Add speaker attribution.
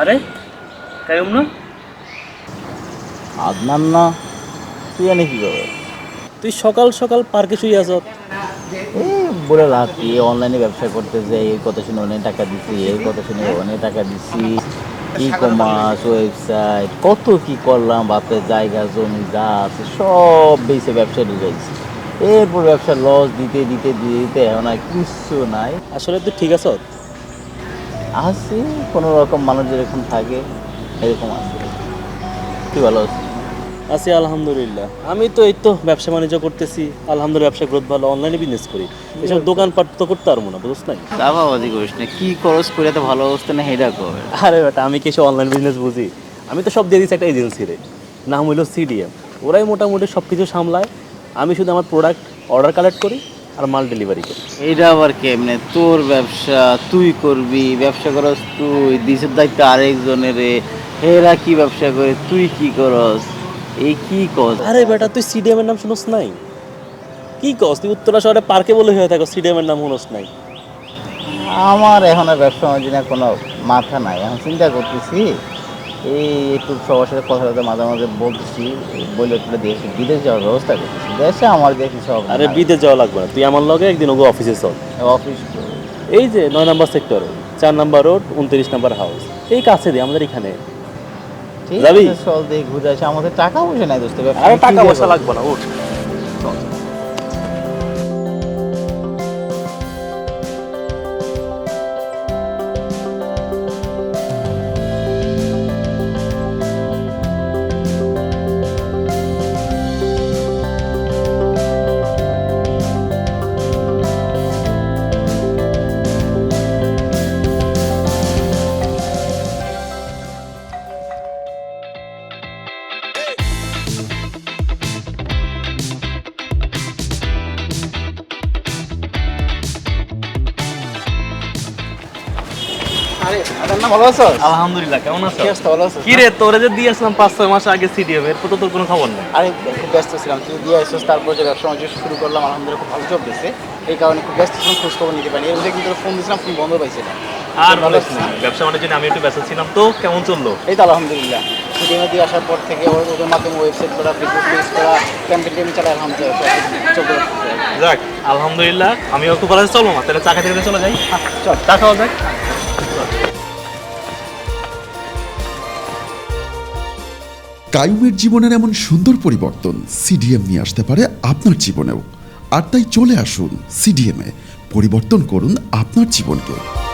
Speaker 1: আরে কায়ুম না
Speaker 2: আদনান না তুই জানি কি করবে?
Speaker 1: তুই সকাল সকাল পার্কে শুয়ে
Speaker 2: বলে লাভ কি অনলাইনে ব্যবসা করতে যাই এই কথা শুনে অনেক টাকা দিছি এই কথা শুনে অনেক টাকা দিছি। ই কমার্স ওয়েবসাইট কত কি করলাম বাপের জায়গা জমি যা আছে সব বেশি ব্যবসা ঢুকাইছি। এরপর ব্যবসা লস দিতে দিতে দিতে দিতে এখন আর কিচ্ছু নাই।
Speaker 1: আসলে তুই ঠিক আছ?
Speaker 2: আছি কোনো রকম মানুষ যেরকম থাকে এরকম আছে। কি ভালো আছি
Speaker 1: আছি আলহামদুলিল্লাহ। আমি তো এই তো ব্যবসা বাণিজ্য করতেছি আলহামদুলিল্লাহ ব্যবসা গ্রোথ ভালো অনলাইনে বিজনেস করি। এসব দোকানপাট তো করতে পারব না বুঝছ নাই?
Speaker 2: দাবাবাজি করিস না কি খরচ করে তো ভালো অবস্থা না হেডা কর
Speaker 1: আরে বেটা আমি কি অনলাইন বিজনেস বুঝি। আমি তো সব দিয়ে দিচ্ছি একটা এজেন্সিরে নাম হইল সিডিএম ওরাই মোটামুটি সব কিছু সামলায় আমি শুধু আমার প্রোডাক্ট অর্ডার কালেক্ট করি আর মাল ডেলিভারি করি।
Speaker 2: এটা আবার কেমনে? তোর ব্যবসা তুই করবি ব্যবসা করস তুই দিশের দায়িত্ব আরেকজনের এরা কি ব্যবসা করে তুই কি করস? এই কি কর
Speaker 1: আরে বেটা তুই সিডিএম এর নাম শুনোস নাই? কি কস? তুই উত্তরা শহরে পার্কে বলে হয়ে থাকো সিডিএম এর নাম শুনস নাই?
Speaker 2: আমার এখন আর ব্যবসা কোনো মাথা নাই এখন চিন্তা করতেছি এই একটু সবার সাথে কথা বলতে মাঝে মাঝে বলতেছি বলে তুলে দিয়েছি বিদেশ যাওয়ার ব্যবস্থা করতেছি। দেশে আমার দেখি সব
Speaker 1: আরে বিদেশ যাওয়া লাগবে না। তুই আমার লগে একদিন ওগো অফিসে চল।
Speaker 2: অফিস
Speaker 1: এই যে নয় নম্বর সেক্টর চার নম্বর রোড উনত্রিশ নম্বর হাউস এই কাছে দিয়ে আমাদের এখানে।
Speaker 2: ঠিক
Speaker 1: যাবি?
Speaker 2: আছে চল দিয়ে ঘুরে আসি। আমাদের টাকা পয়সা নাই দোস্ত
Speaker 1: আরে টাকা পয়সা লাগবে না উঠ।
Speaker 2: আরে ভালো আছো?
Speaker 1: আলহামদুলিল্লাহ কেমন আছো?
Speaker 2: কি অবস্থা ভালো আছো?
Speaker 1: কি রে তোরে যে দিয়ে আসলাম পাঁচ ছয় মাস আগে সিডিএম এর তো তোর কোনো খবর নেই।
Speaker 2: আরে খুব ব্যস্ত ছিলাম তুই দিয়ে আসছিস তারপর যে ব্যবসা বাণিজ্য শুরু করলাম আলহামদুলিল্লাহ খুব ভালো চলতেছে এই কারণে খুব ব্যস্ত ছিলাম খোঁজ খবর নিতে পারি এর মধ্যে কিন্তু ফোন দিয়েছিলাম ফোন বন্ধ পাইছিলাম
Speaker 1: আর
Speaker 2: ভালো
Speaker 1: বলিস না ব্যবসা বাণিজ্য নিয়ে আমি একটু ব্যস্ত ছিলাম তো কেমন চলল?
Speaker 2: এই তো আলহামদুলিল্লাহ। সিডিএমে দিয়ে আসার পর থেকে ওদের মাধ্যমে ওয়েবসাইট করা ফেসবুক পেজ করা ক্যাম্পেন টেম চালা আলহামদুলিল্লাহ। চলতে
Speaker 1: যাক আলহামদুলিল্লাহ আমিও একটু চলবো না তাহলে চা খেতে চলে যাই।
Speaker 2: চল।
Speaker 1: চা খাওয়া যাক।
Speaker 3: কায়ুমের জীবনের এমন সুন্দর পরিবর্তন সিডিএম নিয়ে আসতে পারে আপনার জীবনেও। আর তাই চলে আসুন সিডিএমে। পরিবর্তন করুন আপনার জীবনকে।